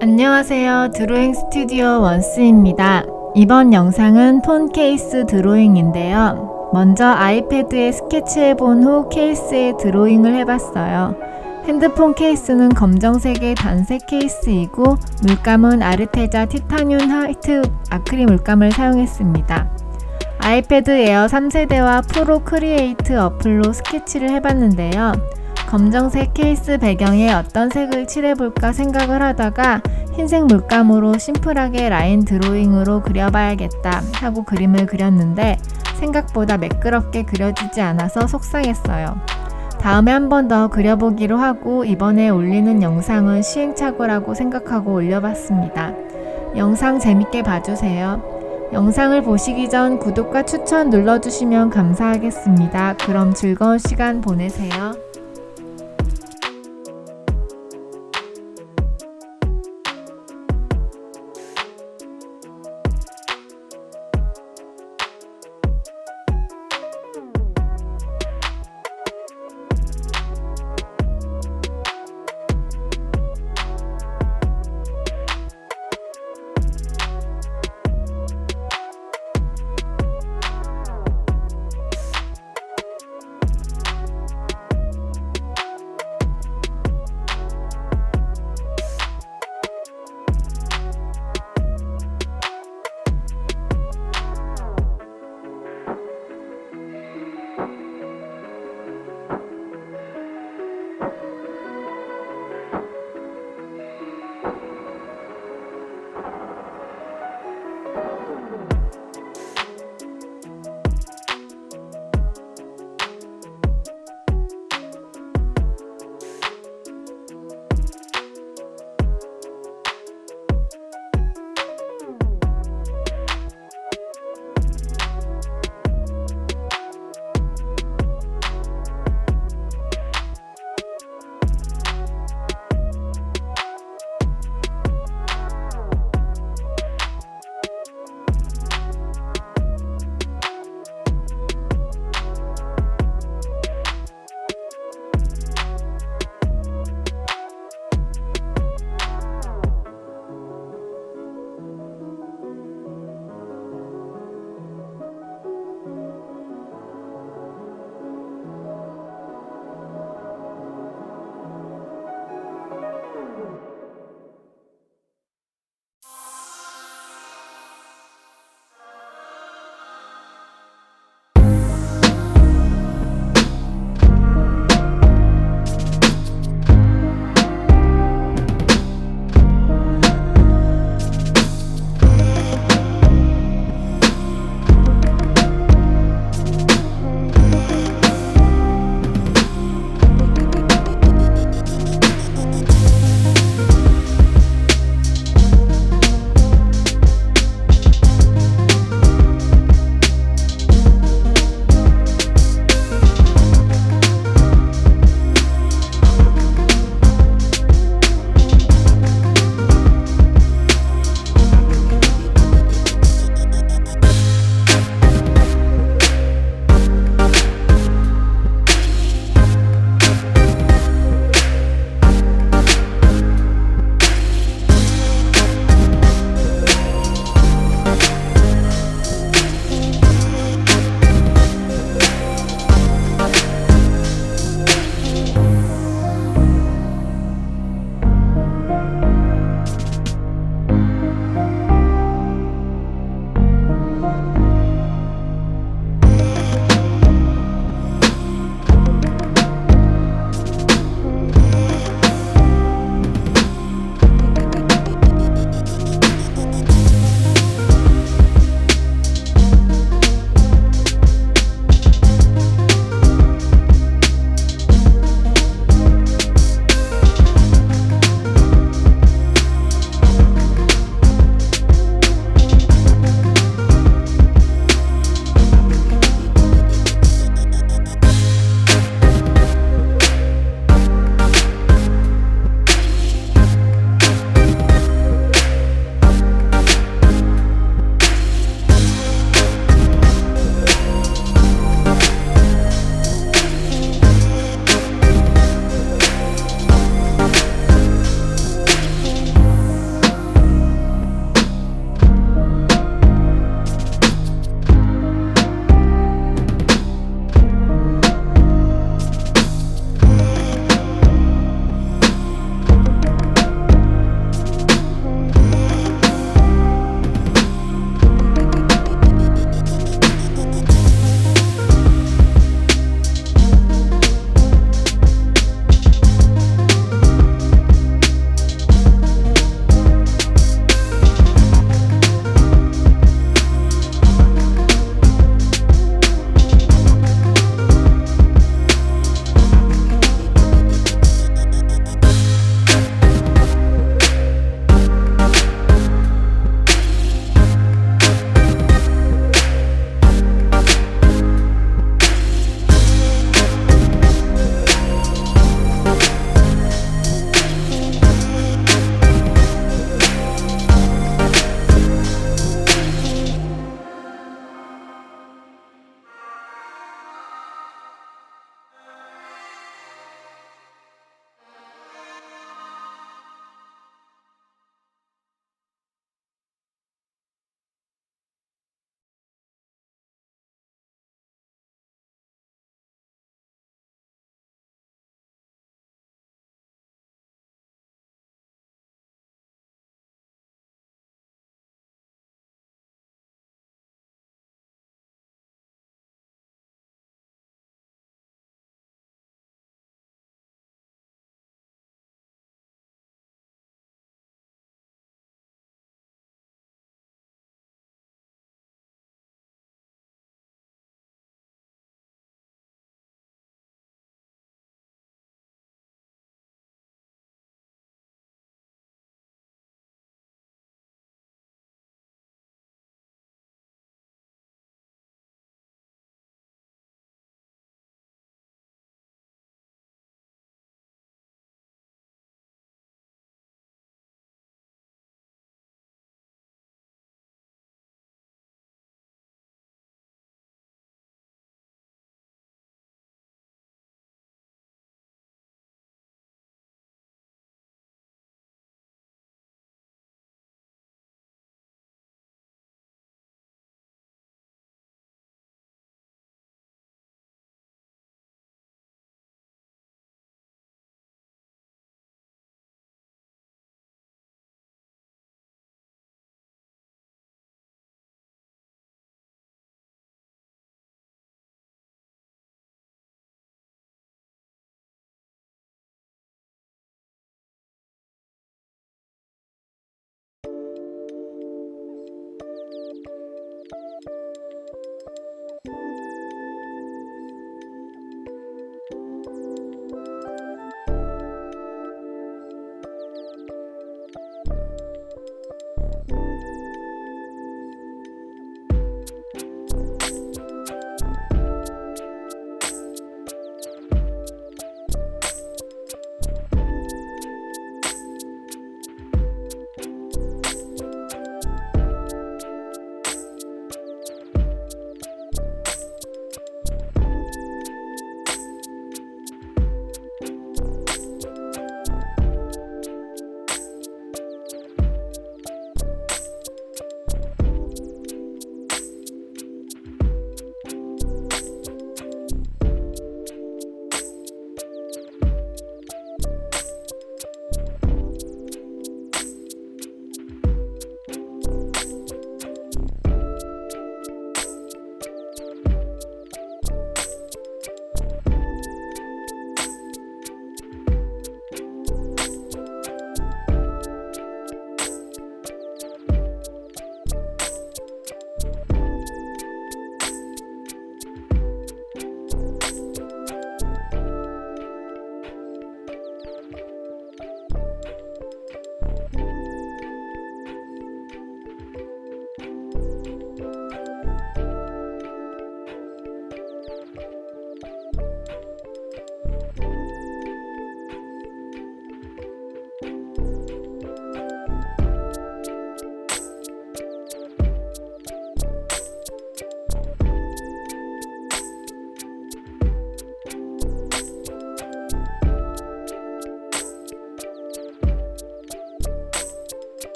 안녕하세요. 드로잉 스튜디오 원스입니다. 이번 영상은 폰 케이스 드로잉인데요. 먼저 아이패드에 스케치해 본 후 케이스에 드로잉을 해봤어요. 핸드폰 케이스는 검정색의 단색 케이스이고 물감은 아르테자 티타늄 화이트 아크릴 물감을 사용했습니다. 아이패드 에어 3세대와 프로 크리에이트 어플로 스케치를 해봤는데요. 검정색 케이스 배경에 어떤 색을 칠해볼까 생각을 하다가 흰색 물감으로 심플하게 라인 드로잉으로 그려봐야겠다 하고 그림을 그렸는데 생각보다 매끄럽게 그려지지 않아서 속상했어요. 다음에 한 번 더 그려보기로 하고 이번에 올리는 영상은 시행착오라고 생각하고 올려봤습니다. 영상 재밌게 봐주세요. 영상을 보시기 전 구독과 추천 눌러주시면 감사하겠습니다. 그럼 즐거운 시간 보내세요.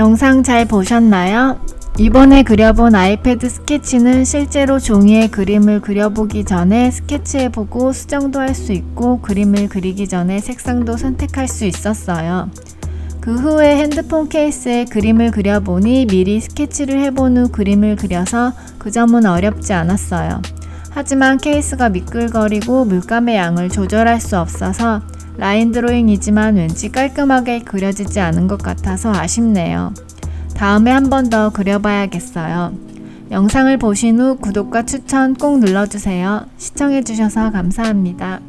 영상 잘 보셨나요? 이번에 그려본 아이패드 스케치는 실제로 종이에 그림을 그려보기 전에 스케치해보고 수정도 할 수 있고 그림을 그리기 전에 색상도 선택할 수 있었어요. 그 후에 핸드폰 케이스에 그림을 그려보니 미리 스케치를 해본 후 그림을 그려서 그 점은 어렵지 않았어요. 하지만 케이스가 미끌거리고 물감의 양을 조절할 수 없어서 라인 드로잉이지만 왠지 깔끔하게 그려지지 않은 것 같아서 아쉽네요. 다음에 한 번 더 그려봐야겠어요. 영상을 보신 후 구독과 추천 꼭 눌러주세요. 시청해주셔서 감사합니다.